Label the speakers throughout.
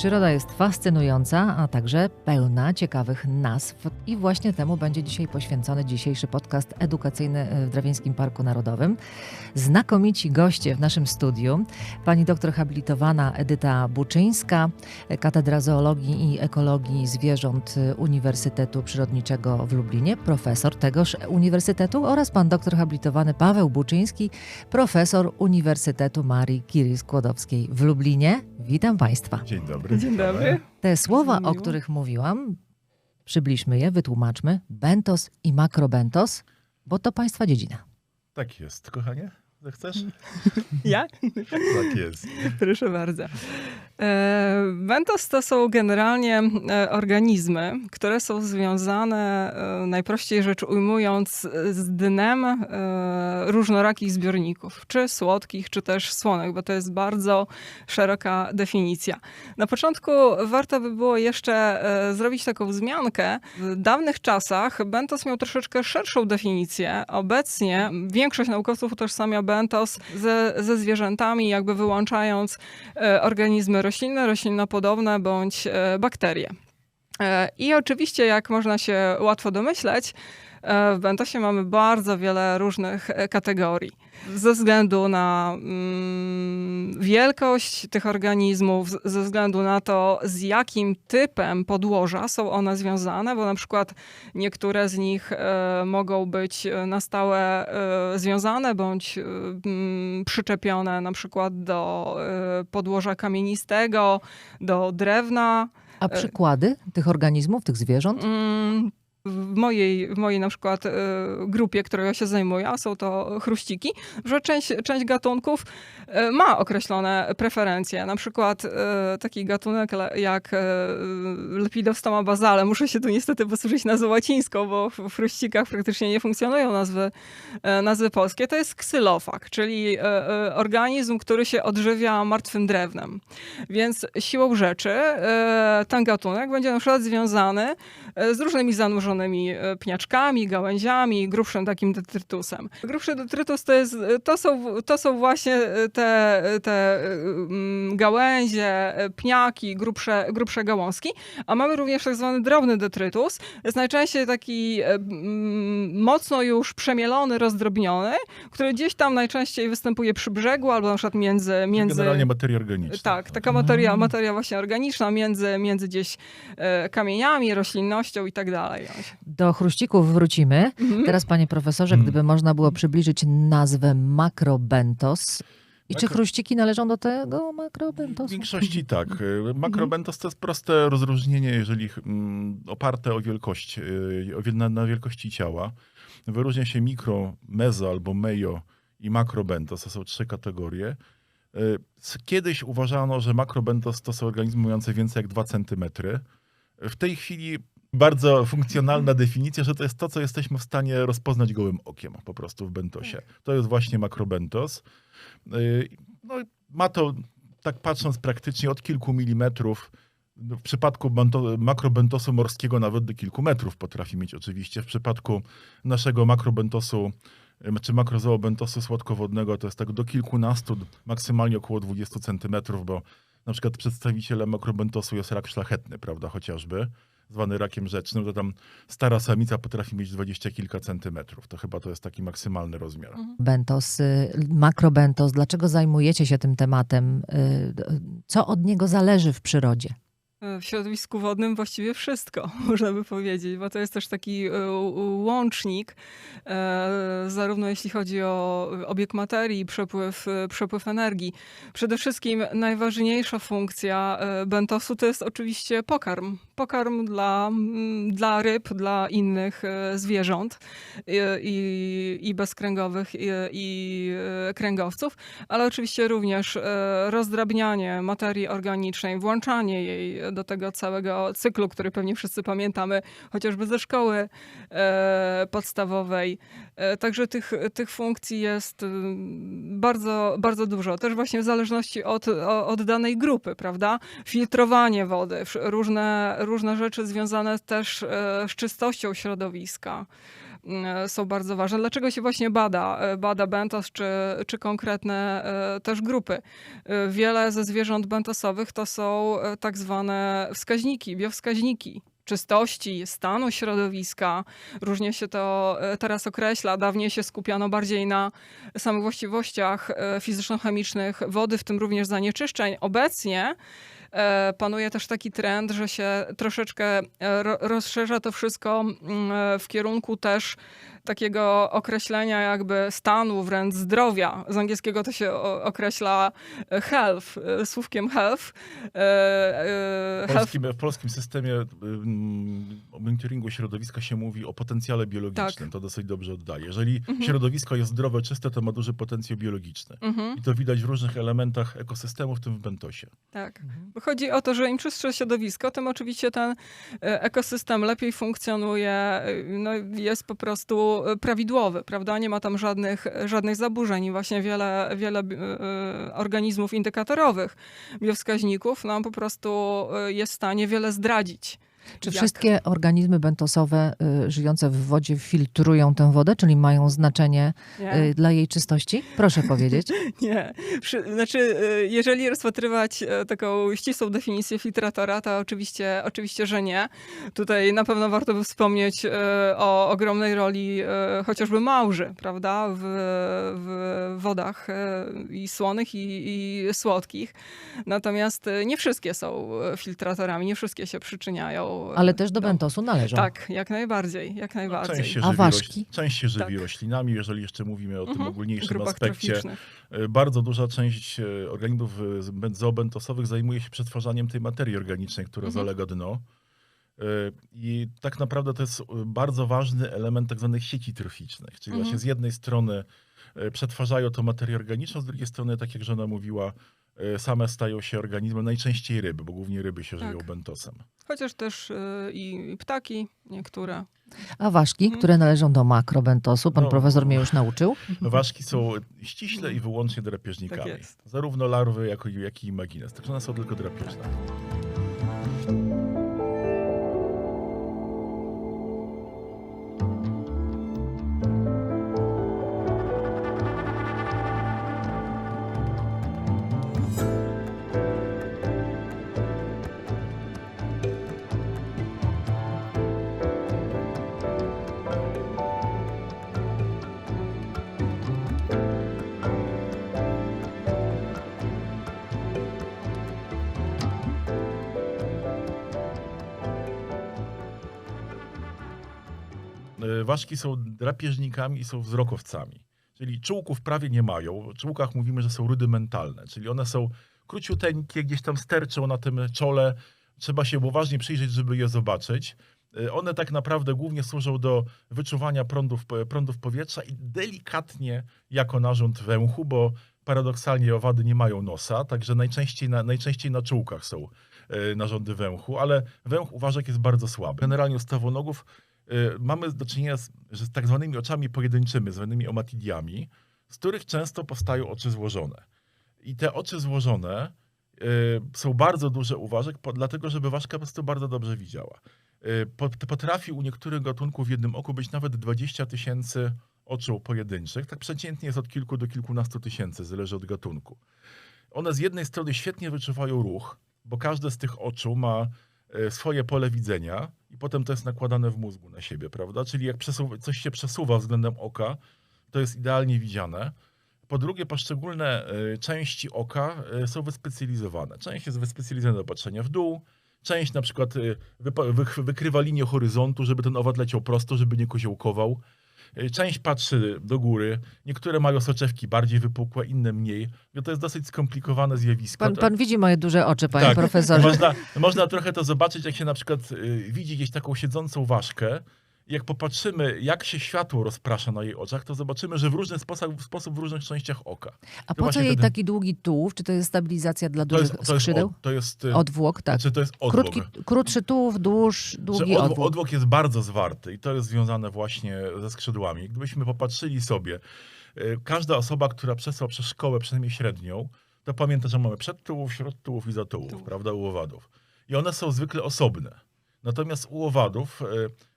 Speaker 1: Przyroda jest fascynująca, a także pełna ciekawych nazw. I właśnie temu będzie dzisiaj poświęcony dzisiejszy podcast edukacyjny w Drawińskim Parku Narodowym. Znakomici goście w naszym studiu. Pani doktor habilitowana Edyta Buczyńska, Katedra Zoologii i Ekologii Zwierząt Uniwersytetu Przyrodniczego w Lublinie, profesor tegoż uniwersytetu oraz pan doktor habilitowany Paweł Buczyński, profesor Uniwersytetu Marii Curie Skłodowskiej w Lublinie. Witam Państwa.
Speaker 2: Dzień dobry.
Speaker 3: Dzień dobry.
Speaker 1: Te słowa, o których mówiłam, przybliżmy je, wytłumaczmy. Bentos i makrobentos, bo to Państwa dziedzina.
Speaker 2: Tak jest, kochanie. Zechcesz?
Speaker 3: Ja?
Speaker 2: Tak jest.
Speaker 3: Proszę bardzo. E, Bentos to są generalnie e, organizmy, które są związane, e, najprościej rzecz ujmując, z dnem e, różnorakich zbiorników, czy słodkich, czy też słonych, bo to jest bardzo szeroka definicja. Na początku warto by było jeszcze e, zrobić taką wzmiankę. W dawnych czasach bentos miał troszeczkę szerszą definicję. Obecnie większość naukowców utożsamia bentos ze, ze zwierzętami, jakby wyłączając e, organizmy roślinne, roślinnopodobne bądź e, bakterie. E, I oczywiście, jak można się łatwo domyśleć, w bentosie mamy bardzo wiele różnych e, kategorii. Ze względu na mm, wielkość tych organizmów, ze względu na to, z jakim typem podłoża są one związane, bo na przykład niektóre z nich e, mogą być e, na stałe e, związane bądź e, mm, przyczepione na przykład do e, podłoża kamienistego, do drewna.
Speaker 1: A przykłady tych organizmów, tych zwierząt?
Speaker 3: Mm, W mojej, w mojej na przykład e, grupie, którą ja się zajmuję, a są to chruściki, że część, część gatunków e, ma określone preferencje. Na przykład e, taki gatunek jak Lepidostoma basale. Muszę się tu niestety posłużyć nazwą łacińską, bo w chruścikach praktycznie nie funkcjonują nazwy, nazwy polskie. To jest ksylofag, czyli organizm, który się odżywia martwym drewnem. Więc siłą rzeczy ten gatunek będzie na przykład związany z różnymi zanurzonymi e, pniaczkami, gałęziami, grubszym takim detrytusem. Grubszy detrytus to, jest, to, są, to są właśnie e, te, te e, mm, gałęzie, e, pniaki, grubsze, grubsze gałązki, a mamy również tak zwany drobny detrytus. Jest najczęściej taki e, mm, mocno już przemielony, rozdrobniony, który gdzieś tam najczęściej występuje przy brzegu albo na przykład między... między
Speaker 2: Generalnie materia organiczna.
Speaker 3: tak, taka materia, materia właśnie organiczna między, między gdzieś e, kamieniami, roślinnością i tak dalej.
Speaker 1: Do chruścików wrócimy.
Speaker 3: Mhm.
Speaker 1: Teraz, panie profesorze,
Speaker 2: Mm.
Speaker 1: gdyby można było przybliżyć nazwę makrobentos. I czy chruściki należą do tego
Speaker 2: W
Speaker 1: makrobentosu?
Speaker 2: większości tak. Y, Makrobentos to jest proste rozróżnienie, jeżeli mm, oparte o wielkość, y, na, wielkości ciała. Wyróżnia się mikro, mezo albo mejo i makrobentos. To są trzy kategorie. Y, Kiedyś uważano, że makrobentos to są organizmy mające więcej jak 2 cm. W tej chwili bardzo funkcjonalna definicja, że to jest to, co jesteśmy w stanie rozpoznać gołym okiem po prostu w bentosie. To jest właśnie makrobentos. Y, No, ma to, tak patrząc praktycznie, od kilku milimetrów. No, W przypadku bento, makrobentosu morskiego nawet do kilku metrów potrafi mieć oczywiście. W przypadku naszego makrobentosu y, czy makrozoobentosu słodkowodnego to jest tak do kilkunastu, maksymalnie około 20 centymetrów, bo na przykład przedstawicielem makrobentosu jest rak szlachetny, prawda, chociażby, zwany rakiem rzecznym, to tam stara samica potrafi mieć dwadzieścia kilka centymetrów. To chyba to jest taki maksymalny rozmiar.
Speaker 1: Bentos, y, makrobentos, dlaczego zajmujecie się tym tematem? Y, Co od niego zależy w przyrodzie?
Speaker 3: W środowisku wodnym właściwie wszystko, można by powiedzieć, bo to jest też taki e, łącznik, e, zarówno jeśli chodzi o obieg materii, przepływ, e, przepływ energii. Przede wszystkim najważniejsza funkcja e, bentosu to jest oczywiście pokarm. Pokarm dla, mm, dla ryb, dla innych e, zwierząt i, i, i bezkręgowych, i, i e, kręgowców, ale oczywiście również e, rozdrabnianie materii organicznej, włączanie jej do tego całego cyklu, który pewnie wszyscy pamiętamy, chociażby ze szkoły e, podstawowej. E, Także tych, tych funkcji jest bardzo, bardzo dużo. Też właśnie w zależności od, od danej grupy, prawda? Filtrowanie wody, różne, różne rzeczy związane też e, z czystością środowiska. mm, są bardzo ważne. Dlaczego się właśnie bada? E, Bada bentos czy, czy konkretne e, też grupy. E, Wiele ze zwierząt bentosowych to są e, tak zwane wskaźniki, biowskaźniki czystości, stanu środowiska. Różnie się to e, teraz określa. Dawniej się skupiano bardziej na samych właściwościach e, fizyczno-chemicznych wody, w tym również zanieczyszczeń. Obecnie e, panuje też taki trend, że się troszeczkę e, ro, rozszerza to wszystko mm, e, w kierunku też takiego określenia jakby stanu, wręcz zdrowia. Z angielskiego to się określa e, health, e, słówkiem health. E,
Speaker 2: W polskim, w polskim systemie ym, monitoringu środowiska się mówi o potencjale biologicznym.
Speaker 3: Tak.
Speaker 2: To dosyć dobrze oddaje. Jeżeli
Speaker 3: Mhm.
Speaker 2: środowisko jest zdrowe, czyste, to ma duży potencjał biologiczny.
Speaker 3: Mhm,
Speaker 2: I to widać w różnych elementach ekosystemu, w tym w bentosie.
Speaker 3: tak. Bo Chodzi o to, że im czystsze środowisko, tym oczywiście ten ekosystem lepiej funkcjonuje, no, jest po prostu e, prawidłowy, prawda? Nie ma tam żadnych, żadnych zaburzeń i właśnie wiele, wiele e, organizmów indykatorowych, biowskaźników nam po prostu e, jest w stanie wiele zdradzić.
Speaker 1: Czy
Speaker 3: Jak?
Speaker 1: wszystkie organizmy bentosowe y, żyjące w wodzie filtrują tę wodę, czyli mają znaczenie
Speaker 3: Nie?
Speaker 1: y, dla jej czystości? Proszę powiedzieć.
Speaker 3: Nie. Znaczy, y, jeżeli rozpatrywać taką ścisłą definicję filtratora, to oczywiście, oczywiście, że nie. Tutaj na pewno warto by wspomnieć o ogromnej roli chociażby małży, prawda, w, w wodach i słonych, i, i słodkich. Natomiast nie wszystkie są filtratorami, nie wszystkie się przyczyniają.
Speaker 1: Ale też do bentosu należą.
Speaker 3: Tak, jak najbardziej, jak
Speaker 2: No,
Speaker 3: najbardziej.
Speaker 2: część się
Speaker 1: A
Speaker 2: żywi,
Speaker 1: ważki?
Speaker 2: część się żywi
Speaker 3: Tak.
Speaker 2: roślinami, jeżeli jeszcze mówimy o tym
Speaker 3: Mhm,
Speaker 2: ogólniejszym aspekcie. E, Bardzo duża część e, organizmów e, zoobentosowych zajmuje się przetwarzaniem tej materii organicznej, która
Speaker 3: Mhm.
Speaker 2: zalega dno. I tak naprawdę to jest bardzo ważny element tak zwanych sieci troficznych. Czyli
Speaker 3: Mhm.
Speaker 2: właśnie z jednej strony przetwarzają tą materię organiczną, z drugiej strony, tak jak żona mówiła, same stają się organizmem, najczęściej ryby, bo głównie ryby się
Speaker 3: Tak.
Speaker 2: żywią bentosem.
Speaker 3: Chociaż też y, i ptaki niektóre.
Speaker 1: A ważki,
Speaker 3: Mhm.
Speaker 1: które należą do makrobentosu, pan
Speaker 2: No.
Speaker 1: profesor mnie już nauczył.
Speaker 2: Ważki są ściśle i wyłącznie drapieżnikami.
Speaker 3: Tak jest.
Speaker 2: Zarówno larwy, jak i, jak i imagines. Także one są tylko drapieżne. Ważki są drapieżnikami i są wzrokowcami. Czyli czułków prawie nie mają. O czułkach mówimy, że są rudymentalne, czyli one są króciuteńkie, gdzieś tam sterczą na tym czole. Trzeba się uważnie przyjrzeć, żeby je zobaczyć. E, One tak naprawdę głównie służą do wyczuwania prądów, prądów powietrza i delikatnie jako narząd węchu, bo paradoksalnie owady nie mają nosa, także najczęściej na, najczęściej na czułkach są e, narządy węchu, ale węch uważek jest bardzo słaby. Generalnie u stawonogów mamy do czynienia z, z tak zwanymi oczami pojedynczymi, zwanymi omatidiami, z których często powstają oczy złożone. I te oczy złożone y, są bardzo duże uważek, po, dlatego żeby ważka po prostu bardzo dobrze widziała. Y, pot- potrafi u niektórych gatunków w jednym oku być nawet 20 tysięcy oczu pojedynczych. Tak przeciętnie jest od kilku do kilkunastu tysięcy, zależy od gatunku. One z jednej strony świetnie wyczuwają ruch, bo każde z tych oczu ma swoje pole widzenia i potem to jest nakładane w mózgu na siebie, prawda? Czyli jak przesuwa, coś się przesuwa względem oka, to jest idealnie widziane. Po drugie, poszczególne e, części oka e, są wyspecjalizowane. Część jest wyspecjalizowana do patrzenia w dół, część na przykład e, wykrywa linię horyzontu, żeby ten owad leciał prosto, żeby nie koziołkował. E, Część patrzy do góry, niektóre mają soczewki bardziej wypukłe, inne mniej. No to jest dosyć skomplikowane zjawisko.
Speaker 1: Pan,
Speaker 2: To-
Speaker 1: pan widzi moje duże oczy, panie
Speaker 2: Tak.
Speaker 1: profesorze.
Speaker 2: można, można trochę to zobaczyć, jak się na przykład y, widzi gdzieś taką siedzącą ważkę. Jak popatrzymy, jak się światło rozprasza na jej oczach, to zobaczymy, że w różny sposób, sposób w różnych częściach oka.
Speaker 1: A po co jej
Speaker 2: wtedy-
Speaker 1: taki długi tułów? Czy to jest stabilizacja dla
Speaker 2: To
Speaker 1: dużych
Speaker 2: jest, to jest,
Speaker 1: skrzydeł?
Speaker 2: od, to jest, y,
Speaker 1: Odwłok, tak.
Speaker 2: znaczy to jest odwłok.
Speaker 1: Krótki, krótszy tułów, dłuż, długi
Speaker 2: odwłok,
Speaker 1: odwłok.
Speaker 2: odwłok jest bardzo zwarty i to jest związane właśnie ze skrzydłami. Gdybyśmy popatrzyli sobie, y, każda osoba, która przeszła przez szkołę, przynajmniej średnią, to pamięta, że mamy przedtułów, środtułów i zatułów,
Speaker 3: Tułów.
Speaker 2: prawda, u owadów. I one są zwykle osobne. Natomiast u owadów e,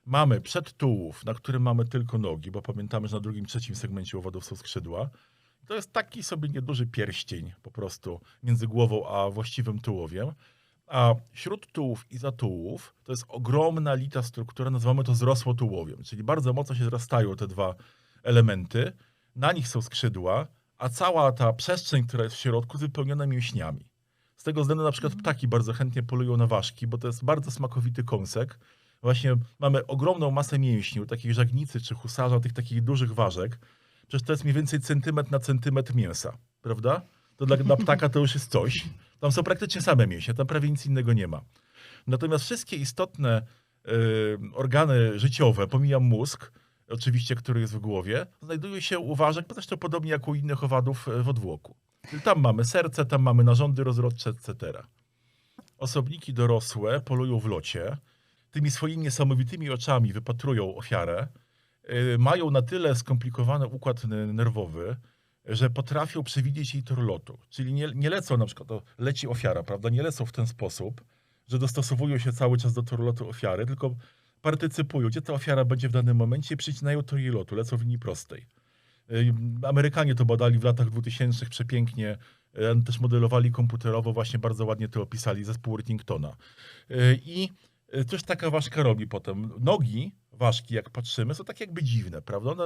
Speaker 2: mamy przedtułów, na którym mamy tylko nogi, bo pamiętamy, że na drugim, trzecim segmencie owadów są skrzydła. To jest taki sobie nieduży pierścień po prostu między głową a właściwym tułowiem. A śród tułów i zatułów to jest ogromna lita struktura, nazywamy to zrosłotułowiem, czyli bardzo mocno się zrastają te dwa elementy. Na nich są skrzydła, a cała ta przestrzeń, która jest w środku, wypełniona mięśniami. Z tego względu na przykład ptaki bardzo chętnie polują na ważki, bo to jest bardzo smakowity kąsek. Właśnie mamy ogromną masę mięśni, u takich żagnicy czy husarza, tych takich dużych ważek. Przecież to jest mniej więcej centymetr na centymetr mięsa, prawda? To dla, dla ptaka to już jest coś. Tam są praktycznie same mięśnie, tam prawie nic innego nie ma. Natomiast wszystkie istotne y, organy życiowe, pomijam mózg, oczywiście, który jest w głowie, znajdują się u ważek, bo zresztą podobnie jak u innych owadów e, w odwłoku. Tam mamy serce, tam mamy narządy rozrodcze, etc. Osobniki dorosłe polują w locie, tymi swoimi niesamowitymi oczami wypatrują ofiarę, y, mają na tyle skomplikowany układ nerwowy, że potrafią przewidzieć jej tor lotu. Czyli nie, nie lecą na przykład, leci ofiara, prawda? Nie lecą w ten sposób, że dostosowują się cały czas do toru lotu ofiary, tylko partycypują, gdzie ta ofiara będzie w danym momencie przycinają tor jej lotu, lecą w linii prostej. Y, Amerykanie to badali w latach 2000 przepięknie, y, też modelowali komputerowo, właśnie bardzo ładnie to opisali, zespół Worthingtona. Y, I coś taka ważka robi potem. Nogi ważki, jak patrzymy, są tak jakby dziwne, prawda? One,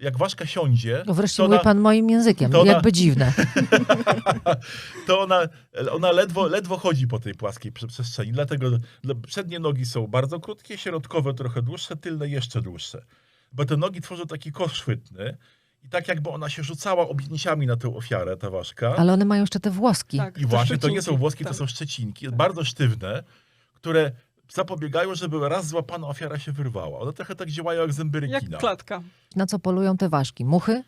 Speaker 2: jak ważka siądzie,
Speaker 1: No wreszcie mówi
Speaker 2: ona,
Speaker 1: pan moim językiem,
Speaker 2: to ona-
Speaker 1: jakby dziwne.
Speaker 2: to ona, ona ledwo, ledwo chodzi po tej płaskiej prze- przestrzeni. Dlatego dla- przednie nogi są bardzo krótkie, środkowe trochę dłuższe, tylne jeszcze dłuższe. Bo te nogi tworzą taki kosz szwytny i tak jakby ona się rzucała objęciami na tę ofiarę, ta ważka.
Speaker 1: Ale one mają jeszcze te włoski.
Speaker 3: Tak,
Speaker 2: I właśnie to nie są włoski, to
Speaker 3: tak.
Speaker 2: są szczecinki, bardzo sztywne, które zapobiegają, żeby raz złapana ofiara się wyrwała. One trochę tak działają jak zęby
Speaker 3: Jak
Speaker 2: rekina.
Speaker 3: klatka.
Speaker 1: Na co polują te ważki? Muchy?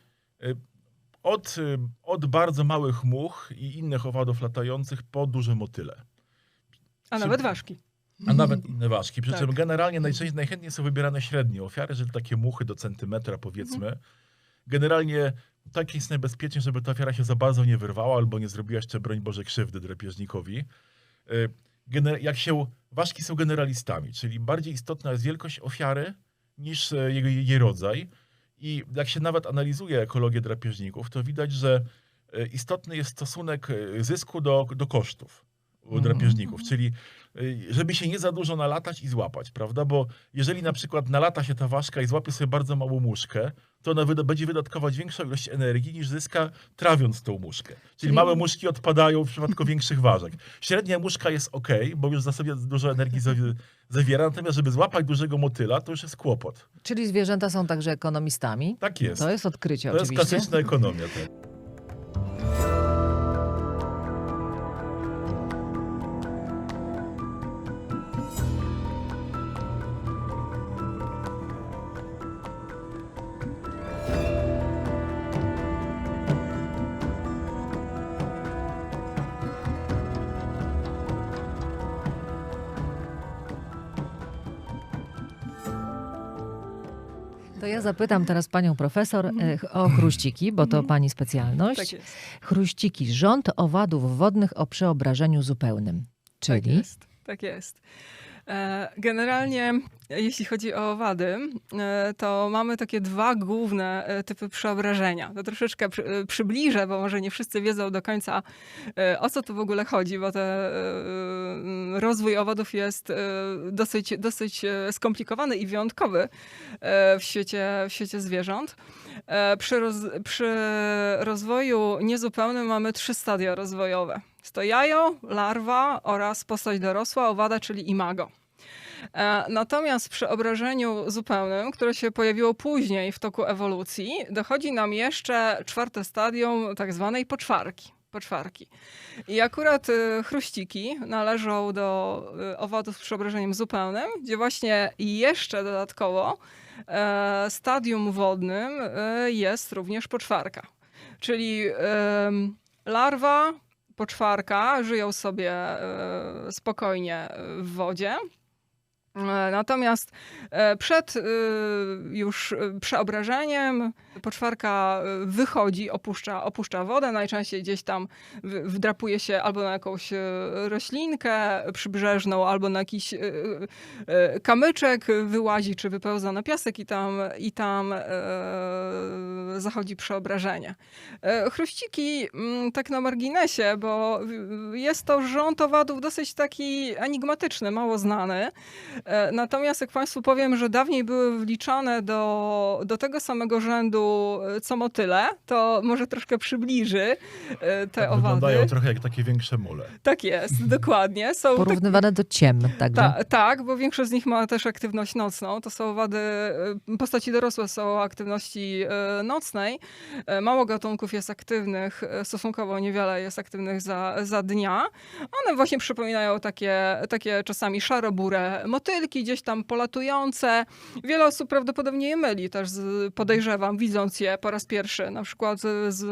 Speaker 2: Od, y, od bardzo małych much i innych owadów latających po duże motyle.
Speaker 3: A
Speaker 2: Czy-
Speaker 3: nawet ważki.
Speaker 2: A nawet inne ważki. Przy czym
Speaker 3: Tak.
Speaker 2: generalnie najczęściej, najchętniej są wybierane średnie ofiary, czyli takie muchy do centymetra powiedzmy. Generalnie tak jest najbezpieczniej, żeby ta ofiara się za bardzo nie wyrwała albo nie zrobiła jeszcze, broń Boże, krzywdy drapieżnikowi. Y, Gener- jak się, ważki są generalistami, czyli bardziej istotna jest wielkość ofiary niż e, jego, jej rodzaj. I jak się nawet analizuje ekologię drapieżników, to widać, że e, istotny jest stosunek e, zysku do, do kosztów u
Speaker 1: Mhm.
Speaker 2: drapieżników, czyli y, żeby się nie za dużo nalatać i złapać, prawda? Bo jeżeli na przykład nalata się ta ważka i złapie sobie bardzo małą muszkę, to ona wyda- będzie wydatkować większą ilość energii niż zyska trawiąc tą muszkę. Czyli,
Speaker 1: Czyli-
Speaker 2: małe muszki odpadają w przypadku większych ważek. Średnia muszka jest ok, bo już za sobie dużo energii zawi- zawiera, natomiast żeby złapać dużego motyla, to już jest kłopot.
Speaker 1: Czyli zwierzęta są także ekonomistami.
Speaker 2: Tak jest.
Speaker 1: To jest odkrycie
Speaker 2: To jest
Speaker 1: oczywiście.
Speaker 2: klasyczna ekonomia. Tak.
Speaker 1: To ja zapytam teraz panią profesor e, o chruściki, bo to pani specjalność.
Speaker 3: Tak jest.
Speaker 1: Chruściki, rząd owadów wodnych o przeobrażeniu zupełnym.
Speaker 3: Tak
Speaker 1: Czyli
Speaker 3: jest. Tak jest. E, Generalnie, jeśli chodzi o owady, e, to mamy takie dwa główne e, typy przeobrażenia. To troszeczkę przy, przybliżę, bo może nie wszyscy wiedzą do końca, o co tu w ogóle chodzi, bo ten rozwój owadów jest dosyć, dosyć skomplikowany i wyjątkowy w świecie, w świecie zwierząt. Przy, roz, przy rozwoju niezupełnym mamy trzy stadia rozwojowe. To jajo, larwa oraz postać dorosła, owada, czyli imago. E, Natomiast przy obrażeniu zupełnym, które się pojawiło później w toku ewolucji, dochodzi nam jeszcze czwarte stadium tak zwanej poczwarki. poczwarki. I akurat y, chruściki należą do y, owadów z przeobrażeniem zupełnym, gdzie właśnie jeszcze dodatkowo stadium wodnym jest również poczwarka. Czyli larwa, poczwarka żyją sobie spokojnie w wodzie. E, Natomiast e, przed e, już e, przeobrażeniem Poczwarka y, wychodzi, opuszcza, opuszcza wodę, najczęściej gdzieś tam wdrapuje się albo na jakąś y, roślinkę przybrzeżną, albo na jakiś y, kamyczek, wyłazi czy wypełza na piasek i tam, i tam zachodzi przeobrażenie. Chruściki, mm, tak na marginesie, bo jest to rząd owadów dosyć taki enigmatyczny, mało znany. Natomiast jak Państwu powiem, że dawniej były wliczane do, do tego samego rzędu e, co motyle, to może troszkę przybliży e, te
Speaker 2: Tak,
Speaker 3: owady.
Speaker 2: wyglądają trochę jak takie większe mule.
Speaker 3: Tak jest, dokładnie. Są tak,
Speaker 1: Porównywane do ciem, także.
Speaker 3: ta, tak, bo większość z nich ma też aktywność nocną. To są owady, e, postaci dorosłe są o aktywności nocnej. Mało gatunków jest aktywnych, stosunkowo niewiele jest aktywnych za, za dnia. One właśnie przypominają takie, takie czasami szarobure motylki, gdzieś tam polatujące. Wiele osób prawdopodobnie je myli też, z, podejrzewam, widząc je po raz pierwszy, na przykład z, z,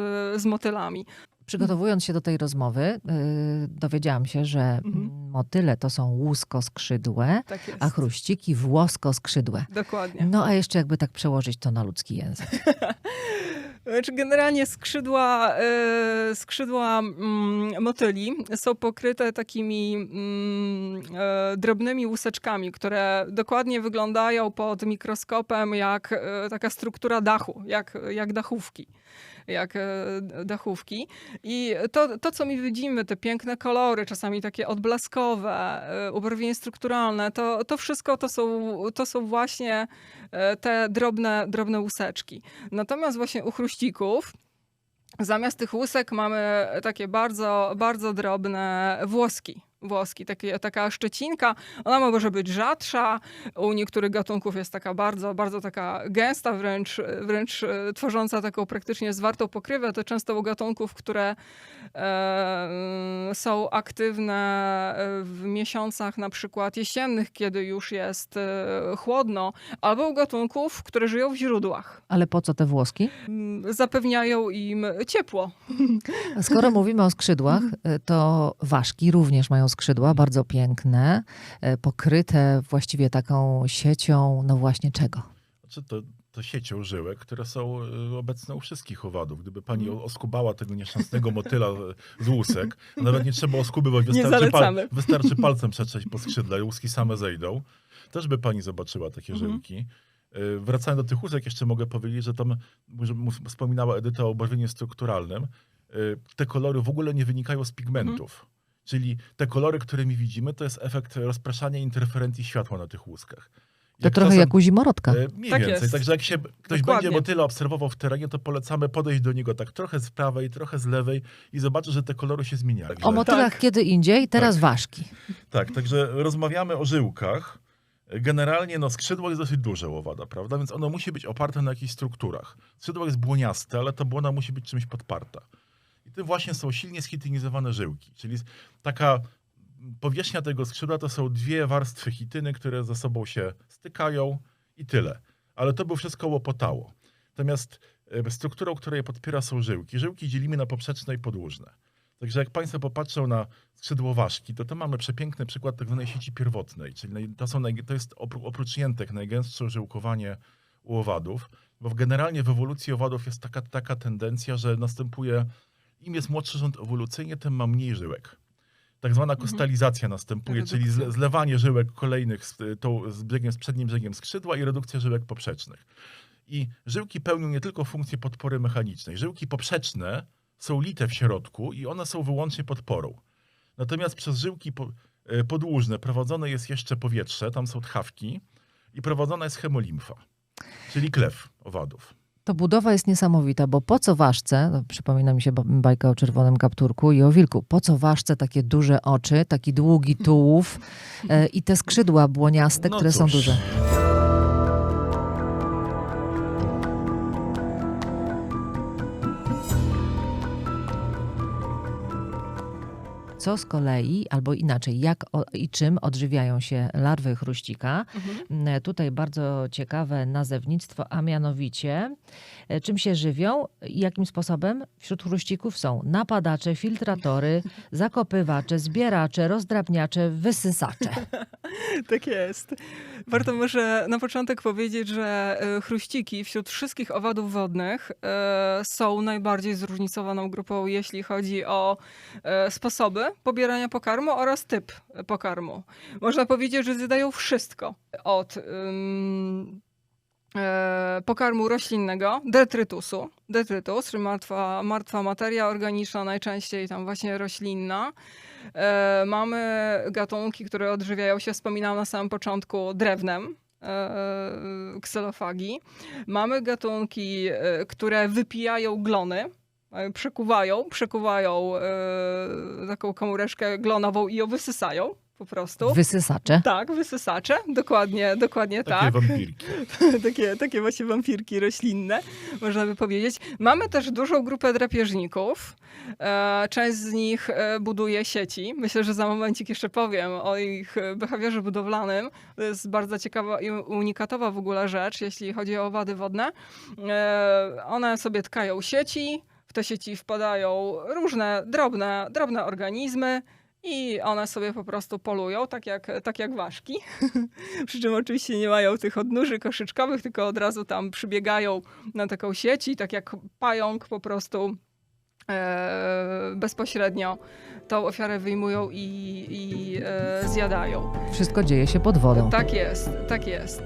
Speaker 3: z motylami.
Speaker 1: Przygotowując się do tej rozmowy, yy, dowiedziałam się, że
Speaker 3: Mhm.
Speaker 1: motyle to są łuskoskrzydłe,
Speaker 3: Tak
Speaker 1: a chruściki włoskoskrzydłe.
Speaker 3: Dokładnie.
Speaker 1: No a jeszcze jakby tak przełożyć to na ludzki język.
Speaker 3: Znaczy generalnie skrzydła, e, skrzydła mm, motyli są pokryte takimi mm, e, drobnymi łuseczkami, które dokładnie wyglądają pod mikroskopem jak e, taka struktura dachu, jak, jak dachówki. Jak e, dachówki. I to, to, co mi widzimy, te piękne kolory, czasami takie odblaskowe, e, ubarwienie strukturalne, to, to wszystko to są, to są właśnie e, te drobne, drobne łuseczki. Natomiast właśnie u chruścików zamiast tych łusek mamy takie bardzo, bardzo drobne włoski. Włoski, takie, taka szczecinka. Ona może być rzadsza. U niektórych gatunków jest taka bardzo, bardzo taka gęsta, wręcz, wręcz e, tworząca taką praktycznie zwartą pokrywę. To często u gatunków, które e, są aktywne e, w miesiącach na przykład jesiennych, kiedy już jest e, chłodno, albo u gatunków, które żyją w źródłach
Speaker 1: Ale po co te włoski?
Speaker 3: mm, zapewniają im ciepło.
Speaker 1: A Skoro mówimy o skrzydłach, y, to ważki również mają skrzydła, bardzo piękne, pokryte właściwie taką siecią, no właśnie czego?
Speaker 2: Znaczy to, to siecią żyłek, które są y, obecne u wszystkich owadów. Gdyby pani
Speaker 3: Mhm.
Speaker 2: oskubała tego nieszczęsnego motyla y, z łusek, nawet nie trzeba oskubywać, wystarczy,
Speaker 3: zalecamy.
Speaker 2: wystarczy palcem przetrzeć po skrzydle, łuski same zejdą. Też by pani zobaczyła takie
Speaker 3: Mhm.
Speaker 2: żyłki. Y, Wracając do tych łusek, jeszcze mogę powiedzieć, że tam, wspominała Edyta o barwieniu strukturalnym, te kolory w ogóle nie wynikają z pigmentów.
Speaker 3: Mhm.
Speaker 2: Czyli te kolory, którymi widzimy, to jest efekt rozpraszania interferencji światła na tych łuskach.
Speaker 1: To trochę jak u zimorodka.
Speaker 2: E, Mniej
Speaker 3: Tak
Speaker 2: więcej.
Speaker 3: jest.
Speaker 2: Także jak się ktoś
Speaker 3: Dokładnie.
Speaker 2: będzie motyla obserwował w terenie, to polecamy podejść do niego tak trochę z prawej, trochę z lewej i zobaczy, że te kolory się zmieniają.
Speaker 1: O motylach
Speaker 3: Tak.
Speaker 1: kiedy indziej, teraz
Speaker 2: Tak.
Speaker 1: ważki.
Speaker 2: Tak, także rozmawiamy o żyłkach. Generalnie no, skrzydło jest dosyć duże u owada, prawda? Więc ono musi być oparte na jakichś strukturach. Skrzydło jest błoniaste, ale ta błona musi być czymś podparta. I tym właśnie są silnie schitinizowane żyłki. Czyli taka powierzchnia tego skrzydła to są dwie warstwy chityny, które ze sobą się stykają i tyle. Ale to by wszystko łopotało. Natomiast strukturą, która je podpiera są żyłki. Żyłki dzielimy na poprzeczne i podłużne. Także jak Państwo popatrzą na skrzydło ważki, to to mamy przepiękny przykład tak zwanej sieci pierwotnej, czyli to, są to jest opró- oprócz jętek najgęstsze żyłkowanie u owadów, bo generalnie w ewolucji owadów jest taka, taka tendencja, że następuje, im jest młodszy rząd ewolucyjnie, tym ma mniej żyłek. Tak zwana kostalizacja następuje, czyli
Speaker 3: Redukcja.
Speaker 2: zle, zlewanie żyłek kolejnych z, y, tą, z, brzegiem, z przednim brzegiem skrzydła i redukcja żyłek poprzecznych. I żyłki pełnią nie tylko funkcję podpory mechanicznej. Żyłki poprzeczne są lite w środku i one są wyłącznie podporą. Natomiast przez żyłki y, podłużne prowadzone jest jeszcze powietrze, tam są tchawki i prowadzona jest hemolimfa, czyli klew owadów.
Speaker 1: To budowa jest niesamowita, bo po co ważce, no, przypomina mi się ba- bajka o czerwonym kapturku i o wilku, po co ważce takie duże oczy, taki długi tułów e, i te skrzydła błoniaste,
Speaker 2: No
Speaker 1: które są
Speaker 2: cóż.
Speaker 1: duże. Co z kolei, albo inaczej, jak o, i czym odżywiają się larwy chruścika?
Speaker 3: Mhm.
Speaker 1: E, Tutaj bardzo ciekawe nazewnictwo, a mianowicie czym się żywią i jakim sposobem? Wśród chruścików są napadacze, filtratory, zakopywacze, zbieracze, rozdrabniacze, wysysacze.
Speaker 3: Tak jest. Warto może na początek powiedzieć, że e, chruściki wśród wszystkich owadów wodnych e, są najbardziej zróżnicowaną grupą, jeśli chodzi o e, sposoby pobierania pokarmu oraz typ pokarmu. Można powiedzieć, że zjadają wszystko od e, pokarmu roślinnego, detrytusu. Detrytus, czyli martwa, martwa materia organiczna, najczęściej tam właśnie roślinna. E, mamy gatunki, które odżywiają się, wspominałam na samym początku, drewnem. e, Kselofagi. Mamy gatunki, e, które wypijają glony, e, przekuwają, przekuwają e, taką komóreczkę glonową i ją wysysają po prostu.
Speaker 1: Wysysacze.
Speaker 3: Tak, wysysacze, dokładnie, dokładnie
Speaker 2: Takie
Speaker 3: tak.
Speaker 2: wampirki.
Speaker 3: takie, takie właśnie wampirki roślinne, można by powiedzieć. Mamy też dużą grupę drapieżników. E, Część z nich e, buduje sieci. Myślę, że za momencik jeszcze powiem o ich e, behawiorze budowlanym. To jest bardzo ciekawa i unikatowa w ogóle rzecz, jeśli chodzi o owady wodne. One sobie tkają sieci, w te sieci wpadają różne drobne, drobne organizmy, i one sobie po prostu polują, tak jak, tak jak ważki. Przy czym oczywiście nie mają tych odnóży koszyczkowych, tylko od razu tam przybiegają na taką sieć i tak jak pająk po prostu e, bezpośrednio tą ofiarę wyjmują i, i e, zjadają.
Speaker 1: Wszystko dzieje się pod wodą.
Speaker 3: Tak jest, tak jest.